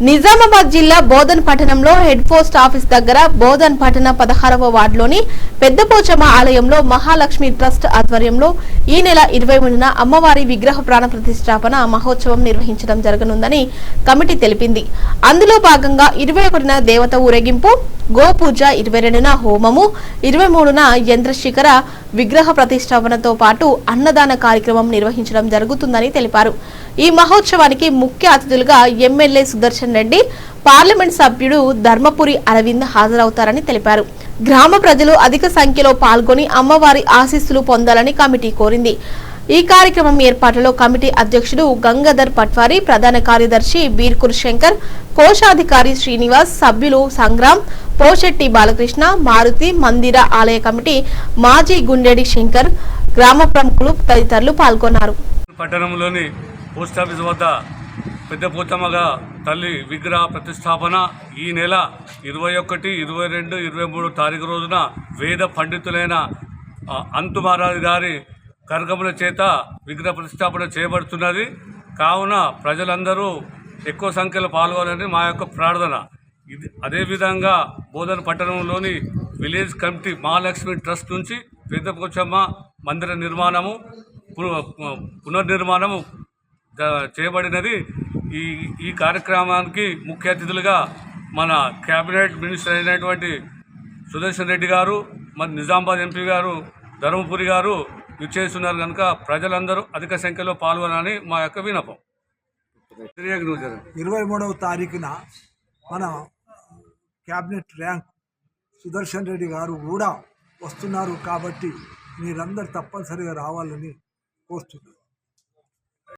నిజామాబాద్ జిల్లా బోధన్ పట్టణంలో head post office దగ్గర బోధన్ పట్టణ పదహారవ వార్డులోని పెద్దపోచమ్మ ఆలయంలో మహాలక్ష్మి ట్రస్ట్ ఆధ్వర్యంలో ఈ నెల ఇరవై మూడున అమ్మవారి విగ్రహ ప్రాణ ప్రతిష్టాపన మహోత్సవం నిర్వహించడం జరగనుందని కమిటీ తెలిపింది. అందులో భాగంగా ఇరవై ఒకటిన దేవత ఊరేగింపు గోపూజ ఇరవై రెండున హోమము ఇరవై మూడున యంత్రశిఖర విగ్రహ ప్రతిష్టాపనతో పాటు అన్నదాన కార్యక్రమం నిర్వహించడం జరుగుతుందని తెలిపారు. ఈ మహోత్సవానికి ముఖ్య అతిథులుగా ఎమ్మెల్యే సుదర్శన్ రెడ్డి పార్లమెంట్ సభ్యుడు ధర్మపురి అరవింద్ హాజరవుతారని తెలిపారు. గ్రామ ప్రజలు అధిక సంఖ్యలో పాల్గొని అమ్మవారి ఆశీస్సులు పొందాలని కమిటీ కోరింది. ఈ కార్యక్రమం ఏర్పాటులో కమిటీ అధ్యక్షుడు గంగాధర్ పట్వారి ప్రధాన కార్యదర్శి బీర్కుర్ శంకర్ కోశాధికారి శ్రీనివాస్ సభ్యులు సంగ్రామ్ పోషెట్టి బాలకృష్ణ మారుతి మందిర ఆలయ కమిటీ మాజీ గుండెడి శంకర్ గ్రామ ప్రముఖులు తదితరులు పాల్గొన్నారు. పట్టణంలోని పోస్టాఫీస్ వద్ద పెద్ద పోతమ్మగా తల్లి విగ్రహ ప్రతిష్టాపన ఈ నెల ఇరవై ఒకటి ఇరవై రెండు ఇరవై మూడు తారీఖు రోజున వేద పండితులైన అంతుమారాధి అంతు మహారాజు గారి కరకముల చేత విగ్రహ ప్రతిష్టాపన చేయబడుతున్నది. కావున ప్రజలందరూ ఎక్కువ సంఖ్యలో పాల్గొనాలని మా యొక్క ప్రార్థన. ఇది అదేవిధంగా బోధన పట్టణంలోని విలేజ్ కమిటీ మహాలక్ష్మి ట్రస్ట్ నుంచి పెద్ద పోచమ్మ మందిర నిర్మాణము పునర్నిర్మాణము చేయబడినది. ఈ ఈ కార్యక్రమానికి ముఖ్య అతిథులుగా మన కేబినెట్ మినిస్టర్ అయినటువంటి సుదర్శన్ రెడ్డి గారు మరి నిజామాబాద్ ఎంపీ గారు ధర్మపురి గారు విచ్చేస్తున్నారు కనుక ప్రజలందరూ అధిక సంఖ్యలో పాల్గొనాలని మా యొక్క వినపం ఇరవై మూడవ తారీఖున మన క్యాబినెట్ ర్యాంక్ సుదర్శన్ రెడ్డి గారు కూడా వస్తున్నారు కాబట్టి మీరందరూ తప్పనిసరిగా రావాలని కోరుతున్నారు